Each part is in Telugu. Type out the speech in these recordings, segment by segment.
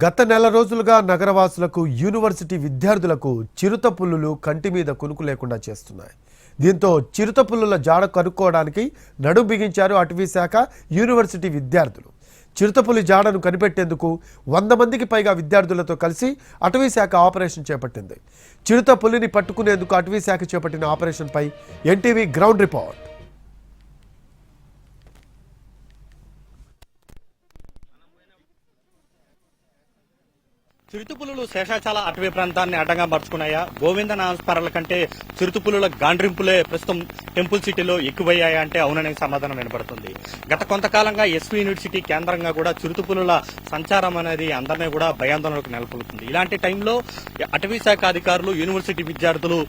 గత నెల రోజులుగా నగరవాసులకు యూనివర్సిటీ విద్యార్థులకు చిరుత పుల్లులు కంటి మీద కునుకు లేకుండా చేస్తున్నాయి. దీంతో చిరుత పుల్లుల జాడ కనుక్కోవడానికి నడుం బిగించారు అటవీ శాఖ యూనివర్సిటీ విద్యార్థులు. చిరుతపులి జాడను కనిపెట్టేందుకు వంద మందికి పైగా విద్యార్థులతో కలిసి అటవీ శాఖ ఆపరేషన్ చేపట్టింది. చిరుత పులిని పట్టుకునేందుకు అటవీ శాఖ చేపట్టిన ఆపరేషన్పై ఎన్టీవీ గ్రౌండ్ రిపోర్ట్. చిరుతుపులులు శేషాచల అటవీ ప్రాంతాన్ని అడ్డంగా మార్చుకున్నాయా? గోవింద నామస్మరణల కంటే చిరుతుపులుల గాండ్రింపులే ప్రస్తుతం టెంపుల్ సిటీలో ఎక్కువయ్యాయా అంటే అవుననే సమాధానం వినపడుతుంది. గత కొంతకాలంగా ఎస్వీ యూనివర్సిటీ కేంద్రంగా కూడా చిరుతుపులుల సంచారం అనేది అందరినీ కూడా భయాందోళనకు నెలకొల్పుతుంది. ఇలాంటి టైంలో అటవీ శాఖ అధికారులు యూనివర్సిటీ విద్యార్థులు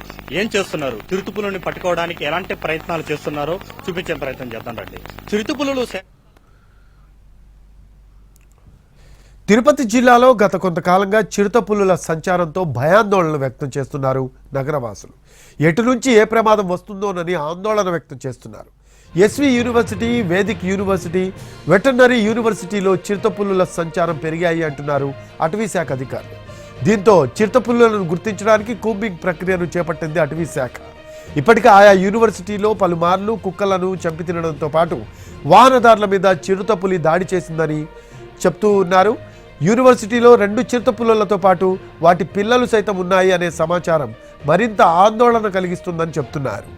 ఏం చేస్తున్నారు? చిరుతుపులుని పట్టుకోవడానికి ఎలాంటి ప్రయత్నాలు చేస్తున్నారో చూపించే ప్రయత్నం చేద్దాం రండి. చిరుతుపులులు తిరుపతి జిల్లాలో గత కొంతకాలంగా చిరుతపుల్లుల సంచారంతో భయాందోళన వ్యక్తం చేస్తున్నారు నగరవాసులు. ఎటు నుంచి ఏ ప్రమాదం వస్తుందోనని ఆందోళన వ్యక్తం చేస్తున్నారు. SV university Vedic university veterinary యూనివర్సిటీలో చిరుతపుల్లుల సంచారం పెరిగాయి అంటున్నారు అటవీ శాఖ అధికారులు. దీంతో చిరుతపుల్లులను గుర్తించడానికి కూంబింగ్ ప్రక్రియను చేపట్టింది అటవీ శాఖ. ఇప్పటికే ఆయా యూనివర్సిటీలో పలుమార్లు కుక్కలను చంపి తినడంతో పాటు వాహనదారుల మీద చిరుతపులి దాడి చేసిందని చెప్తూ ఉన్నారు. యూనివర్సిటీలో రెండు చిరుతపుల్లలతో పాటు వాటి పిల్లలు సైతం ఉన్నాయి అనే సమాచారం మరింత ఆందోళన కలిగిస్తుందని చెప్తున్నారు.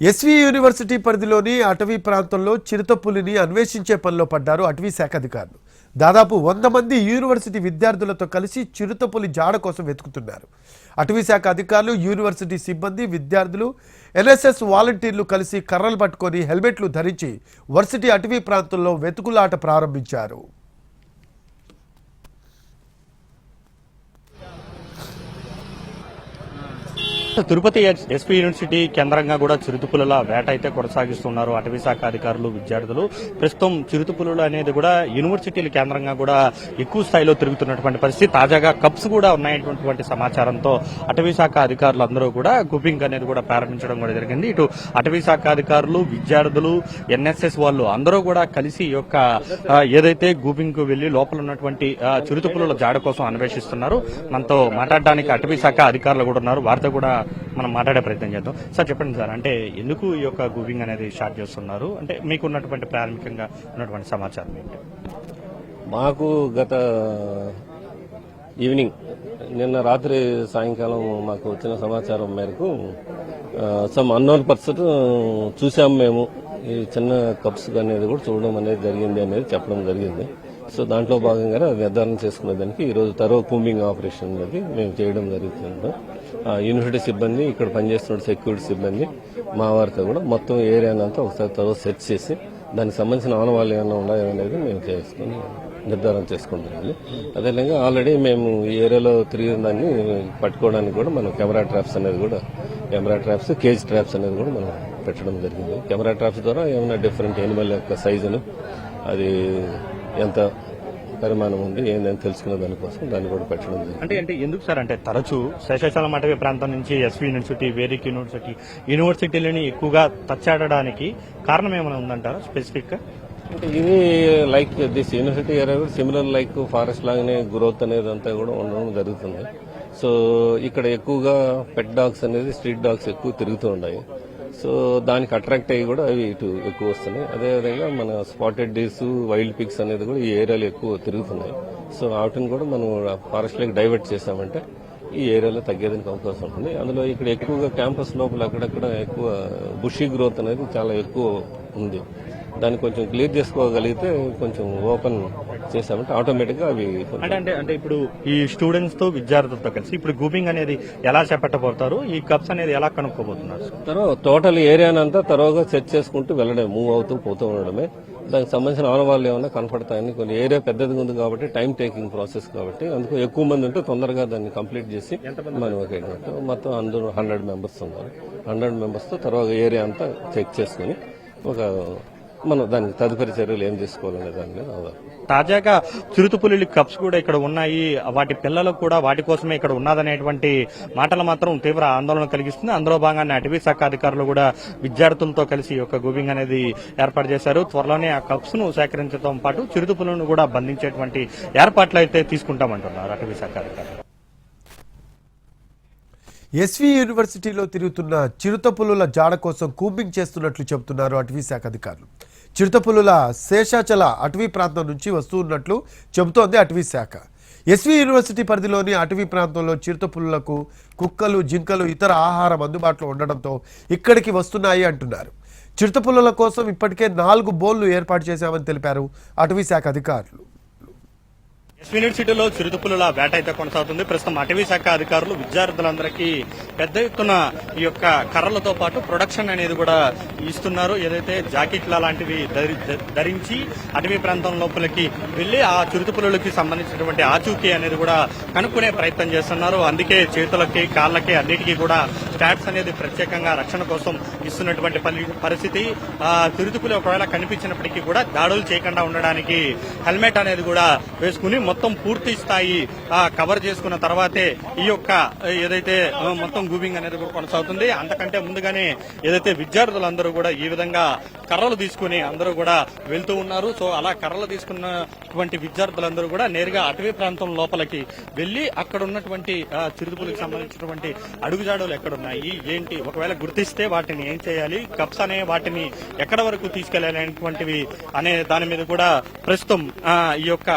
ఎస్వి యూనివర్సిటీ పరిధిలోని అటవీ ప్రాంతంలో చిరుతపులిని అన్వేషించే పనిలో పడ్డారు అటవీ శాఖ అధికారులు. దాదాపు వంద మంది యూనివర్సిటీ విద్యార్థులతో కలిసి చిరుతపులి జాడ కోసం వెతుకుతున్నారు. అటవీశాఖ అధికారులు యూనివర్సిటీ సిబ్బంది విద్యార్థులు ఎన్ఎస్ఎస్ వాలంటీర్లు కలిసి కర్రలు పట్టుకొని హెల్మెట్లు ధరించి వర్సిటీ అటవీ ప్రాంతంలో వెతుకులాట ప్రారంభించారు. తిరుపతి ఎస్పీ యూనివర్సిటీ కేంద్రంగా కూడా చిరుతపులుల వేట అయితే కొనసాగిస్తున్నారు. అటవీ శాఖ అధికారులు విద్యార్థులు. ప్రస్తుతం చిరుతపులులు అనేది కూడా యూనివర్సిటీల కేంద్రంగా కూడా ఎక్కువ స్థాయిలో తిరుగుతున్నటువంటి పరిస్థితి. తాజాగా కప్స్ కూడా ఉన్నాయటువంటి సమాచారంతో అటవీ శాఖ అధికారులు అందరూ కూడా గుపింగ్ అనేది కూడా ప్రారంభించడం కూడా జరిగింది. ఇటు అటవీ శాఖ అధికారులు విద్యార్థులు ఎన్ఎస్ఎస్ వాళ్ళు అందరూ కూడా కలిసి యొక్క ఏదైతే గూపింగ్కు వెళ్ళి లోపల ఉన్నటువంటి చిరుతపులుల జాడ కోసం అన్వేషిస్తున్నారు. మనతో మాట్లాడడానికి అటవీ శాఖ అధికారులు కూడా ఉన్నారు. వారితో కూడా మనం మాట్లాడే ప్రయత్నం చేద్దాం. సార్ చెప్పండి సార్ అంటే ఎందుకు ఈ యొక్క గూవింగ్ అనేది స్టార్ట్ చేస్తున్నారు? అంటే మీకు ఉన్నటువంటి ప్రాథమికంగా ఉన్నటువంటి సమాచారం ఏంటి? మాకు గత ఈవినింగ్ నిన్న రాత్రి సాయంకాలం మాకు వచ్చిన సమాచారం మేరకు సమ్ అన్నోన్ పర్సన్ చూసాము మేము. ఈ చిన్న కప్స్ అనేది కూడా చూడడం అనేది జరిగింది అనేది చెప్పడం జరిగింది. సో దాంట్లో భాగంగా అది నిర్ధారణ చేసుకునేదానికి దానికి ఈ రోజు తరో కూంబింగ్ ఆపరేషన్ అనేది మేము చేయడం జరుగుతుంది. ఆ యూనివర్సిటీ సిబ్బంది ఇక్కడ పనిచేస్తున్న సెక్యూరిటీ సిబ్బంది మా వారితో కూడా మొత్తం ఏరియానంతా ఒకసారి తరో సెర్చ్ చేసి దానికి సంబంధించిన ఆనవాళ్ళు ఏమైనా ఉన్నాయో అనేది మేము చేసుకుని నిర్ధారణ చేసుకుంటామండి అదేవిధంగా ఆల్రెడీ మేము ఈ ఏరియాలో తిరిగిన దాన్ని పట్టుకోవడానికి కూడా మనం కెమెరా ట్రాప్స్ అనేది కూడా కెమెరా ట్రాప్స్ కేజ్ ట్రాప్స్ అనేది కూడా మనం పెట్టడం జరిగింది. కెమెరా ట్రాప్స్ ద్వారా ఏమైనా డిఫరెంట్ ఎనిమల్ యొక్క సైజును అది ఎంత పరిమాణం ఉంది ఏందని తెలుసుకునే దానికోసం దాన్ని కూడా పెట్టడం జరిగింది. అంటే అంటే ఎందుకు సార్? అంటే తరచూ శేషాచలం అటవీ ప్రాంతం నుంచి ఎస్వి యూనివర్సిటీ వేదిక్ యూనివర్సిటీ యూనివర్సిటీలని ఎక్కువగా తచ్చాడడానికి కారణం ఏమైనా ఉందంటారా స్పెసిఫిక్గా అంటే ఇది లైక్ దిస్ యూనివర్సిటీ ఏరియా కూడా సిమిలర్ లైక్ ఫారెస్ట్ లాగానే గ్రోత్ అనేది అంతా కూడా ఉండడం జరుగుతుంది. సో ఇక్కడ ఎక్కువగా పెట్ డాగ్స్ అనేది స్ట్రీట్ డాగ్స్ ఎక్కువ తిరుగుతూ ఉన్నాయి. సో దానికి అట్రాక్ట్ అయ్యి కూడా అవి ఇటు ఎక్కువ వస్తున్నాయి. అదేవిధంగా మన స్పాటెడ్ డీస్ వైల్డ్ పిక్స్ అనేది కూడా ఈ ఏరియాలో ఎక్కువ తిరుగుతున్నాయి. సో వాటిని కూడా మనం ఫారెస్ట్లోకి డైవర్ట్ చేసామంటే ఈ ఏరియాలో తగ్గేదానికి అవకాశం ఉంటుంది. అందులో ఇక్కడ ఎక్కువగా క్యాంపస్ లోపల అక్కడక్కడ ఎక్కువ బుషీ గ్రోత్ అనేది చాలా ఎక్కువ ఉంది. దాన్ని కొంచెం క్లియర్ చేసుకోగలిగితే కొంచెం ఓపెన్ చేసామంటే ఆటోమేటిక్గా అవి అంటే అంటే అంటే ఇప్పుడు ఈ స్టూడెంట్స్తో విద్యార్థులతో కలిసి ఇప్పుడు గూపింగ్ అనేది ఎలా చేపట్టబోతారు? ఈ కప్స్ అనేది ఎలా కనుక్కోబోతున్నారు? తర్వాత టోటల్ ఏరియానంతా తరువుగా సెట్ చేసుకుంటూ వెళ్ళడమే మూవ్ అవుతూ పోతూ ఉండడమే. దానికి సంబంధించిన ఆనవాళ్ళు ఏమైనా కనపడతాయని కొన్ని ఏరియా పెద్దదిగా ఉంది కాబట్టి టైం టేకింగ్ ప్రాసెస్ కాబట్టి అందుకు ఎక్కువ మంది ఉంటే తొందరగా దాన్ని కంప్లీట్ చేసి మనం ఒక మొత్తం అందరూ హండ్రెడ్ మెంబర్స్ ఉన్నారు. హండ్రెడ్ మెంబర్స్తో తర్వాత ఏరియా అంతా చెక్ చేసుకుని ఒక మనం దానికి తదుపరి చర్యలు ఏం తీసుకోవాలనే దాని మీద ఆధారపడి తాజాగా చిరుతపులి కప్స్ కూడా ఇక్కడ ఉన్నాయి. వాటి పిల్లలకు కూడా వాటి కోసమే ఇక్కడ ఉన్నదనేటువంటి మాటలు మాత్రం తీవ్ర ఆందోళన కలిగిస్తుంది. అందులో భాగంగా అటవీ శాఖ అధికారులు కూడా విద్యార్థులతో కలిసి ఒక గూబింగ్ అనేది ఏర్పాటు చేశారు. త్వరలోనే ఆ కప్స్ను సేకరించడం పాటు చిరుతపులను కూడా బంధించేటువంటి ఏర్పాట్లు అయితే తీసుకుంటామంటున్నారు అటవీ శాఖ అధికారులు. ఎస్వి యూనివర్సిటీలో తిరుగుతున్న చిరుతపులుల జాడ కోసం కూంబింగ్ చేస్తున్నట్లు చెబుతున్నారు అటవీ శాఖ అధికారులు. చిరుతపులుల శేషాచల అటవీ ప్రాంతం నుంచి వస్తున్నట్లు చెబుతోంది అటవీ శాఖ. ఎస్వి యూనివర్సిటీ పరిధిలోని అటవీ ప్రాంతంలో చిరుతపులులకు కుక్కలు జింకలు ఇతర ఆహారం అందుబాటులో ఉండడంతో ఇక్కడికి వస్తున్నాయి అంటున్నారు. చిరుతపులుల కోసం ఇప్పటికే నాలుగు బోన్లు ఏర్పాటు చేశామని తెలిపారు అటవీ శాఖ అధికారులు. యూనివర్సిటీలో చిరుతపులుల వేట అయితే కొనసాగుతుంది. ప్రస్తుతం అటవీ శాఖ అధికారులు విద్యార్థులందరికీ పెద్ద ఎత్తున ఈ యొక్క కర్రలతో పాటు ప్రొడక్షన్ అనేది కూడా ఇస్తున్నారు. ఏదైతే జాకెట్ల లాంటివి ధరించి అటవీ ప్రాంతం లోపలికి వెళ్ళి ఆ చిరుతపులులకి సంబంధించినటువంటి ఆచూకీ అనేది కూడా కనుక్కునే ప్రయత్నం చేస్తున్నారు. అందుకే చేతులకి కాళ్ళకి అన్నిటికీ కూడా స్టాట్స్ అనేది ప్రత్యేకంగా రక్షణ కోసం ఇస్తున్నటువంటి పరిస్థితి. ఆ చిరుతపులి ఒకవేళ కనిపించినప్పటికీ కూడా దాడులు చేయకుండా ఉండడానికి హెల్మెట్ అనేది కూడా వేసుకుని మొత్తం పూర్తి స్థాయి ఆ, కవర్ చేసుకున్న తర్వాతే ఈ యొక్క ఏదైతే మొత్తం గూబింగ్ అనేది కూడా కొనసాగుతుంది. అంతకంటే ముందుగానే ఏదైతే విద్యార్థులందరూ కూడా ఈ విధంగా కర్రలు తీసుకుని అందరూ కూడా వెళ్తూ ఉన్నారు. సో అలా కర్రలు తీసుకున్నటువంటి విద్యార్థులందరూ కూడా నేరుగా అటవీ ప్రాంతం లోపలికి వెళ్ళి అక్కడ ఉన్నటువంటి చిరుతపులకు సంబంధించినటువంటి అడుగుజాడలు ఎక్కడున్నాయి ఏంటి ఒకవేళ గుర్తిస్తే వాటిని ఏం చేయాలి కప్స్ అనే వాటిని ఎక్కడ వరకు తీసుకెళ్ళాలనేటువంటివి అనే దాని మీద కూడా ప్రస్తుతం ఆ, ఈ యొక్క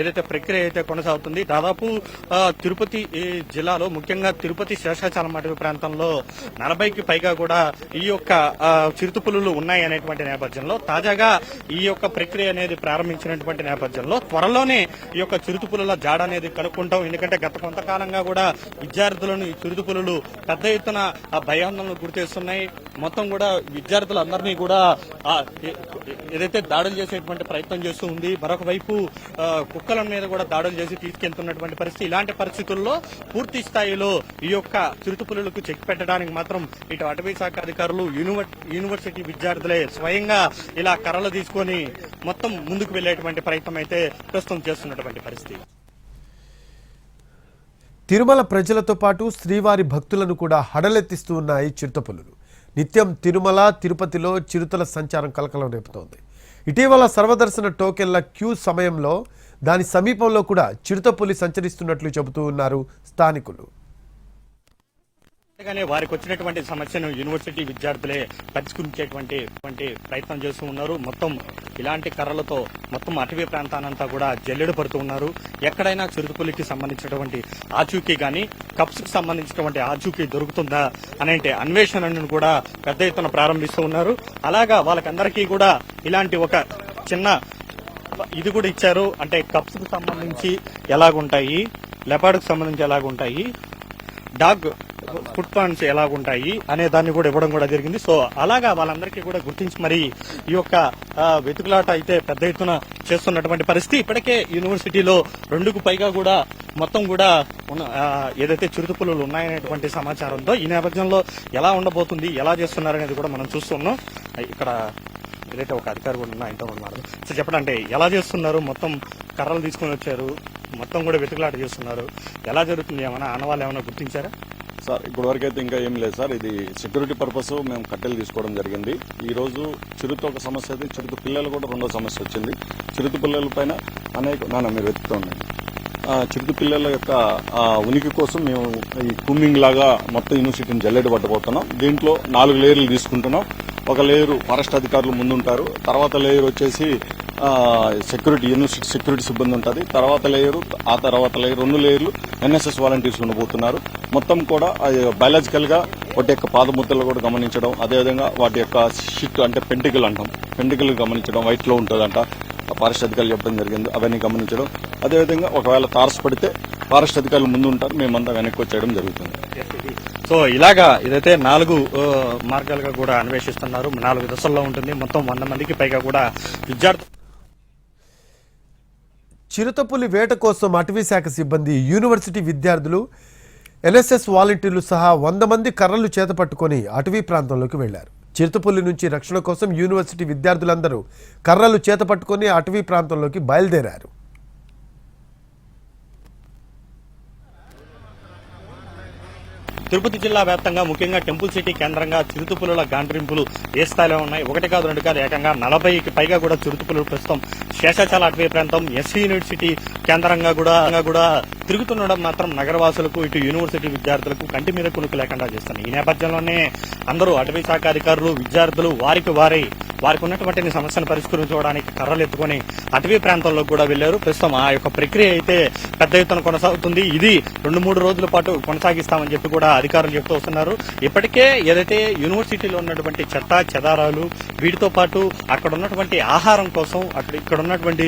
ఏదైతే ప్రక్రియ అయితే కొనసాగుతుంది దాదాపు తిరుపతి ఈ జిల్లాలో ముఖ్యంగా తిరుపతి శేషాచలం అటవీ ప్రాంతంలో నలభైకి పైగా కూడా ఈ యొక్క చిరుతుపులు ఉన్నాయి అనేటువంటి నేపథ్యంలో తాజాగా ఈ యొక్క ప్రక్రియ అనేది ప్రారంభించినటువంటి నేపథ్యంలో త్వరలోనే ఈ యొక్క చిరుతుపులుల జాడ అనేది కనుక్కుంటాం. ఎందుకంటే గత కొంతకాలంగా కూడా విద్యార్థులను ఈ చిరుతుపులు పెద్ద ఎత్తున ఆ భయాందోళనకు గురిచేస్తున్నాయి. మొత్తం కూడా విద్యార్థులందరినీ కూడా ఏదైతే దాడులు చేసేటువంటి ప్రయత్నం చేస్తూ ఉంది మరొక వైపు కుక్కల మీద కూడా దాడులు చేసి తీసుకెళ్తున్నటువంటి పరిస్థితి. ఇలాంటి పరిస్థితుల్లో పూర్తి స్థాయిలో ఈ యొక్క చిరుతపులులకు చెక్ పెట్టడానికి మాత్రం ఇటు అటవీ శాఖ అధికారులు యూనివర్- యూనివర్సిటీ విద్యార్థులే స్వయంగా ఇలా కర్రలు తీసుకొని మొత్తం ముందుకు వెళ్ళేటువంటి ప్రయత్నం అయితే ప్రస్తుతం చేస్తున్నటువంటి పరిస్థితి. తిరుమల ప్రజలతో పాటు శ్రీవారి భక్తులను కూడా హడలెత్తిస్తూ ఉన్నాయి చిరుతపులులు. నిత్యం తిరుమల తిరుపతిలో చిరుతల సంచారం కలకలం రేపుతోంది. ఇటీవల సర్వదర్శన టోకెన్ల క్యూ సమయంలో దాని సమీపంలో కూడా చిరుతపులి సంచరిస్తున్నట్లు చెబుతూ ఉన్నారు స్థానికులు. అంతేగానే వారికి వచ్చినటువంటి సమస్యను యూనివర్సిటీ విద్యార్థులే పరిష్కరించేటువంటి వంటి ప్రయత్నం చేస్తూ ఉన్నారు. మొత్తం ఇలాంటి కర్రలతో మొత్తం అటవీ ప్రాంతానంతా కూడా జల్లెడు పడుతూ ఉన్నారు. ఎక్కడైనా చిరుతపులికి సంబంధించినటువంటి ఆచూకీ గాని కప్స్కి సంబంధించినటువంటి ఆచూకీ దొరుకుతుందా అనే అన్వేషణను కూడా పెద్ద ఎత్తున ప్రారంభిస్తూ ఉన్నారు. అలాగా వాళ్ళకందరికీ కూడా ఇలాంటి ఒక చిన్న ఇది కూడా ఇచ్చారు. అంటే కప్స్కు సంబంధించి ఎలాగుంటాయి? లెపార్డ్కు సంబంధించి ఎలాగుంటాయి? డాగ్ ఫుడ్ పాయింట్స్ ఎలాగుంటాయి అనే దాన్ని కూడా ఇవ్వడం కూడా జరిగింది. సో అలాగా వాళ్ళందరికీ కూడా గుర్తించి మరి ఈ యొక్క వెతుకులాట అయితే పెద్ద ఎత్తున చేస్తున్నటువంటి పరిస్థితి. ఇప్పటికే యూనివర్సిటీలో రెండుకు పైగా కూడా మొత్తం కూడా ఉన్న ఏదైతే చిరుతుపులు ఉన్నాయనేటువంటి సమాచారంతో ఈ నేపథ్యంలో ఎలా ఉండబోతుంది ఎలా చేస్తున్నారనేది కూడా మనం చూస్తున్నాం. ఇక్కడ ఏదైతే ఒక అధికారి కూడా ఉన్నా ఆయనతో కూడా సో చెప్పండి ఎలా చేస్తున్నారు? మొత్తం కర్రలు తీసుకొని వచ్చారు. మొత్తం కూడా వెతుకులాట చేస్తున్నారు. ఎలా జరుగుతుంది? ఏమైనా ఆనవాళ్ళు ఏమైనా గుర్తించారా? సార్ ఇప్పటి అయితే ఇంకా ఏం లేదు సార్. ఇది సెక్యూరిటీ పర్పస్ మేము కట్టెలు తీసుకోవడం జరిగింది. ఈ రోజు చిరుత ఒక సమస్య అయితే చిరుత పిల్లలు కూడా రెండో సమస్య వచ్చింది. చిరుత పిల్లల పైన అనేక నాన్న మీరు వెతుకుతూ ఉండండి. చిరుత పిల్లల యొక్క ఉనికి కోసం మేము ఈ కుమ్మింగ్ లాగా మొత్తం యూనివర్సిటీని జల్లెడ పట్టబోతున్నాం. దీంట్లో నాలుగు లేయర్లు తీసుకుంటున్నాం. ఒక లేయరు ఫారెస్ట్ అధికారులు ముందుంటారు. తర్వాత లేయర్ వచ్చేసి సెక్యూరిటీ యూనివర్సిటీ సెక్యూరిటీ సిబ్బంది ఉంటుంది. తర్వాత లేయరు ఆ తర్వాత లేయర్ రెండు లేయర్లు ఎన్ఎస్ఎస్ వాలంటీర్స్ ఉండబోతున్నారు. మొత్తం కూడా బయాలజికల్గా వాటి యొక్క పాదముద్రలు కూడా గమనించడం అదేవిధంగా వాటి యొక్క షిట్ అంటే పెంటికల్ అంటాం. పెంటికల్ గమనించడం వైట్లో ఉంటుందంట. ఫారెస్ట్ అధికారులు చెప్పడం జరిగింది అవన్నీ గమనించడం. అదేవిధంగా ఒకవేళ తారస పడితే ఫారెస్ట్ అధికారులు ముందు ఉంటారు మేమంతా వెనక్కి వచ్చేయడం జరుగుతుంది. సో ఇలాగా ఇదైతే నాలుగు మార్గాలుగా కూడా అన్వేషిస్తున్నారు. నాలుగు దశల్లో ఉంటుంది. మొత్తం వంద మందికి పైగా కూడా విద్యార్థులు చిరుతపులి వేట కోసం అటవీ శాఖ సిబ్బంది యూనివర్సిటీ విద్యార్థులు ఎన్ఎస్ఎస్ వాలంటీర్లు సహా వంద మంది కర్రలు చేతపట్టుకొని అటవీ ప్రాంతంలోకి వెళ్ళారు చిరుతపుల్లి నుంచి రక్షణ కోసం యూనివర్సిటీ విద్యార్థులందరూ కర్రలు చేతపట్టుకొని అటవీ ప్రాంతంలోకి బయలుదేరారు. తిరుపతి జిల్లా వ్యాప్తంగా ముఖ్యంగా టెంపుల్ సిటీ కేంద్రంగా చిరుతపులుల గాండ్రింపులు ఏ స్థాయిలో ఉన్నాయి? ఒకటి కాదు రెండు కాదు ఏకంగా నలభైకి పైగా కూడా చిరుతపులు ప్రస్తుతం శేషాచల అటవీ ప్రాంతం ఎస్సీ యూనివర్సిటీ కేంద్రంగా కూడా కూడా తిరుగుతుండడం మాత్రం నగరవాసులకు ఇటు యూనివర్సిటీ విద్యార్థులకు కంటి మీద కునుకు లేకుండా చేస్తున్నాయి ఈ నేపథ్యంలోనే అందరూ అటవీ శాఖ అధికారులు విద్యార్థులు వారికి వారి వారికి ఉన్నటువంటి సమస్యను పరిష్కరించుకోవడానికి కర్రలు ఎత్తుకొని అటవీ ప్రాంతంలో కూడా వెళ్ళారు ప్రస్తుతం ఆ యొక్క ప్రక్రియ అయితే పెద్ద ఎత్తున కొనసాగుతుంది. ఇది రెండు మూడు రోజుల పాటు కొనసాగిస్తామని చెప్పి కూడా అధికారులు చెప్తూ వస్తున్నారు. ఇప్పటికే ఏదైతే యూనివర్సిటీలో ఉన్నటువంటి చెత్త చెదారాలు వీటితో పాటు అక్కడ ఉన్నటువంటి ఆహారం కోసం అక్కడ ఇక్కడ ఉన్నటువంటి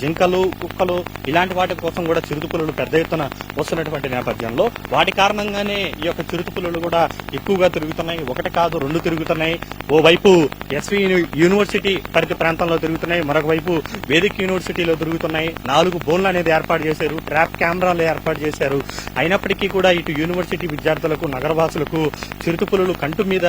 జింకలు కుక్కలు ఇలాంటి వాటి కోసం కూడా చిరుతుపులు పెద్ద ఎత్తున వస్తున్నటువంటి నేపథ్యంలో వాటి కారణంగానే ఈ యొక్క చిరుతుపులు కూడా ఎక్కువగా తిరుగుతున్నాయి. ఒకటి కాదు రెండు తిరుగుతున్నాయి. ఓ వైపు ఎస్వి యూనివర్సిటీ పరిధి ప్రాంతంలో తిరుగుతున్నాయి. మరొక వైపు వేదిక యూనివర్సిటీలో తిరుగుతున్నాయి. నాలుగు బోన్లు అనేది ఏర్పాటు చేశారు. ట్రాప్ కెమెరాలు ఏర్పాటు చేశారు. అయినప్పటికీ కూడా ఇటు యూనివర్సిటీ విద్యార్థులకు నగరవాసులకు చిరుతపులు కంటు మీద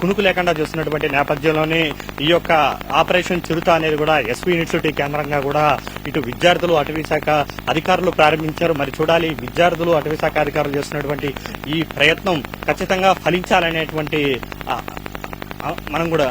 కునుకు లేకుండా చూస్తున్నటువంటి నేపథ్యంలోనే ఈ యొక్క ఆపరేషన్ చిరుత అనేది కూడా ఎస్వి యూనివర్సిటీ కేంద్రంగా కూడా ఇటు విద్యార్థులు అటవీ శాఖ అధికారులు ప్రారంభించారు. మరి చూడాలి విద్యార్థులు అటవీ శాఖ అధికారులు చేస్తున్నటువంటి ఈ ప్రయత్నం ఖచ్చితంగా ఫలించాలనేటువంటి మనం కూడా